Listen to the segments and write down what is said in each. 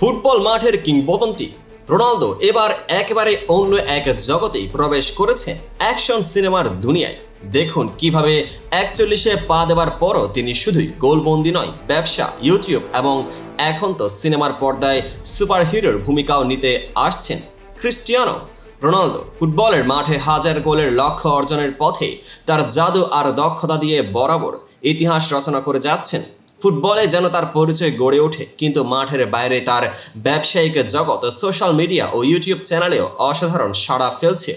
Football মাঠের কিংবদন্তি। Ronaldo এবার একেবারে অন্য এক জগতেই প্রবেশ করেছে অ্যাকশন সিনেমার দুনিয়ায়। দেখুন কীভাবে একচল্লিশে পা দেওয়ার পরও তিনি শুধুই গোলবন্দি নয়, ব্যবসা, ইউটিউব এবং এখন তো সিনেমার পর্দায় সুপারহিরোর ভূমিকাও নিতে আসছেন ক্রিস্টিয়ানো। রোনালদো ফুটবলের মাঠে হাজার গোলের লক্ষ্য অর্জনের পথে তার জাদু আর দক্ষতা দিয়ে বরাবর ইতিহাস রচনা করে যাচ্ছেন ফুটবলে যেন তার পরিচয় গড়ে ওঠে, কিন্তু মাঠের বাইরে তার ব্যবসায়িক জগৎ সোশ্যাল মিডিয়া ও ইউটিউব চ্যানেলেও অসাধারণ সাড়া ফেলছে।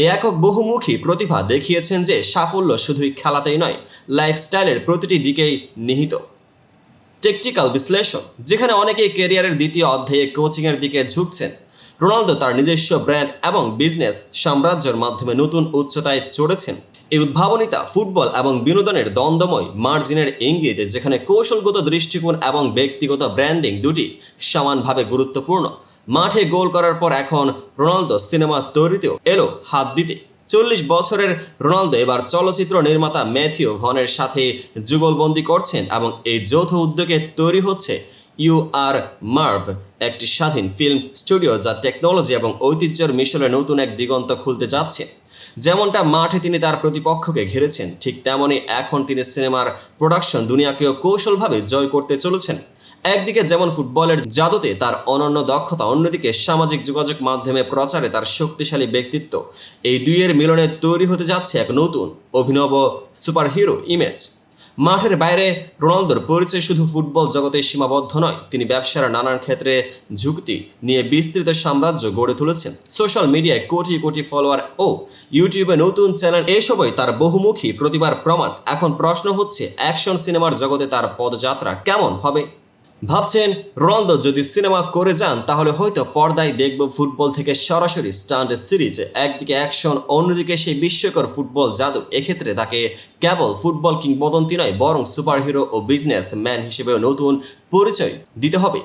এই একক বহুমুখী প্রতিভা দেখিয়েছেন যে সাফল্য শুধুই খেলাতেই নয় লাইফস্টাইলের প্রতিটি দিকেই নিহিত। টেকটিক্যাল বিশ্লেষণ যেখানে অনেকেই কেরিয়ারের দ্বিতীয় অধ্যায়ে কোচিংয়ের দিকে ঝুঁকছেন রোনালদো তার নিজস্ব ব্র্যান্ড এবং বিজনেস সাম্রাজ্যের মাধ্যমে নতুন উচ্চতায় চড়েছেন। এই উদ্ভাবনিতা ফুটবল এবং বিনোদনের দ্বন্দ্বময় মার্জিনের ইঙ্গিত, যেখানে কৌশলগত দৃষ্টিকোণ এবং ব্যক্তিগত ব্র্যান্ডিং দুটি সমানভাবে গুরুত্বপূর্ণ। মাঠে গোল করার পর এখন রোনালদো সিনেমা তৈরিতেও এলো হাত দিতে। চল্লিশ বছরের রোনালদো এবার চলচ্চিত্র নির্মাতা ম্যাথিউ ভনের সাথে যুগলবন্দি করছেন এবং এই যৌথ উদ্যোগে তৈরি হচ্ছে ইউ আর মার্ভ, একটি স্বাধীন ফিল্ম স্টুডিও যা টেকনোলজি এবং ঐতিহ্যের মিশলে নতুন এক দিগন্ত খুলতে যাচ্ছে। যেমনটা মাঠে তিনি তার প্রতিপক্ষকে ঘিরেছেন, ঠিক তেমনই এখন তিনি সিনেমার প্রোডাকশন দুনিয়াকেও কৌশলভাবে জয় করতে চলেছেন। একদিকে যেমন ফুটবলের জাদুতে তার অনন্য দক্ষতা, অন্যদিকে সামাজিক যোগাযোগ মাধ্যমে প্রচারে তার শক্তিশালী ব্যক্তিত্ব, এই দুইয়ের মিলনে তৈরি হতে যাচ্ছে এক নতুন, অভিনব সুপারহিরো ইমেজ মাঠের বাইরে রোনালদোর পরিচয় শুধু ফুটবল জগতে সীমাবদ্ধ নয়, তিনি ব্যবসার নানান ক্ষেত্রে ঝুঁকি নিয়ে বিস্তৃত সাম্রাজ্য গড়ে তুলেছেন। সোশ্যাল মিডিয়ায় কোটি কোটি ফলোয়ার ও ইউটিউবে নতুন চ্যানেল এসবই তার বহুমুখী প্রতিভার প্রমাণ। এখন প্রশ্ন হচ্ছে, অ্যাকশন সিনেমার জগতে তার পদযাত্রা কেমন হবে? ভাবছেন, রোনালদো যদি সিনেমা করে যান, তাহলে হয়তো পর্দায় দেখব ফুটবল থেকে সরাসরি স্টান্ট সিরিজ। একদিকে অ্যাকশন, অন্যদিকে সেই বিশ্বকর ফুটবল জাদু। এক্ষেত্রে তাকে কেবল ফুটবল কিংবদন্তি নয়, বরং সুপারহিরো ও বিজনেস ম্যান হিসেবেও নতুন পরিচয় দিতে হবে।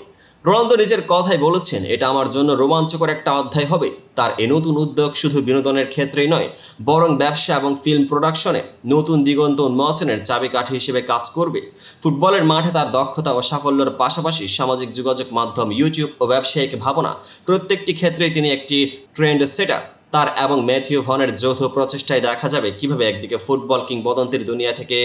রোনালদো নিজের কথাই বলেছেন, এটা আমার জন্য রোমাঞ্চকর একটা অধ্যায় হবে। তার এ নতুন উদ্যোগ শুধু বিনোদনের ক্ষেত্রেই নয়, বরং ব্যবসা এবং ফিল্ম প্রোডাকশনে নতুন দিগন্ত উন্মোচনের চাবিকাঠি হিসেবে কাজ করবে। ফুটবলের মাঠে তার দক্ষতা ও সাফল্যের পাশাপাশি সামাজিক যোগাযোগ মাধ্যম ইউটিউব ও ব্যবসায়িক ভাবনা প্রত্যেকটি ক্ষেত্রেই তিনি একটি ট্রেন্ড সেটার তার এবং ম্যাথিউ ভনের যৌথ প্রচেষ্টায় দেখা যাবে কীভাবে একদিকে ফুটবল কিংবদন্তির দুনিয়া থেকে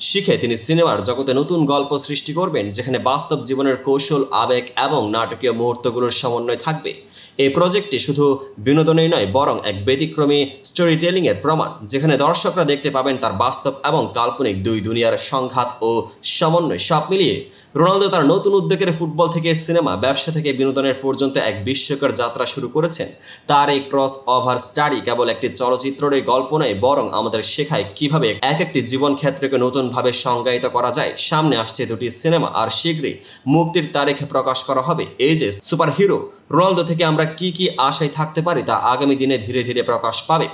শিখে তিনি সিনেমার জগতে নতুন গল্প সৃষ্টি করবেন, যেখানে বাস্তব জীবনের কৌশল, আবেগ এবং নাটকীয় মুহূর্তগুলোর সমন্বয় থাকবে। এই প্রজেক্টটি শুধু বিনোদনেই নয়, বরং এক ব্যতিক্রমী স্টোরি টেলিংয়ের প্রমাণ, যেখানে দর্শকরা দেখতে পাবেন তার বাস্তব এবং কাল্পনিক দুই দুনিয়ার সংঘাত ও সমন্বয় সব মিলিয়ে। রোনালদো তার নতুন উদ্যোগের ফুটবল থেকে সিনেমা, ব্যবসা থেকে বিনোদনের পর্যন্ত এক বিশ্বকর যাত্রা শুরু করেছেন। তার এই ক্রস ওভার স্টাডি কেবল একটি চলচ্চিত্রের গল্প নয়, বরং আমাদের শেখায় কীভাবে এক একটি জীবন ক্ষেত্রকে নতুনভাবে সংজ্ঞায়িত করা যায়। সামনে আসছে দুটি সিনেমা, আর শীঘ্রই মুক্তির তারিখ প্রকাশ করা হবে। এই যে সুপার হিরো রোনালদো থেকে আমরা কি কি আশায় থাকতে পারি তা আগামী দিনে ধীরে ধীরে প্রকাশ পাবে।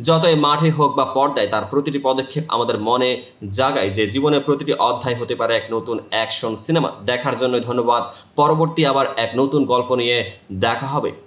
যতই মাঠে হোক বা পর্দায়, তার প্রতিটি পদক্ষেপ আমাদের মনে জাগায় যে জীবনের প্রতিটি অধ্যায় হতে পারে এক নতুন অ্যাকশন সিনেমা। দেখার জন্য ধন্যবাদ। পরবর্তী আবার এক নতুন গল্প নিয়ে দেখা হবে।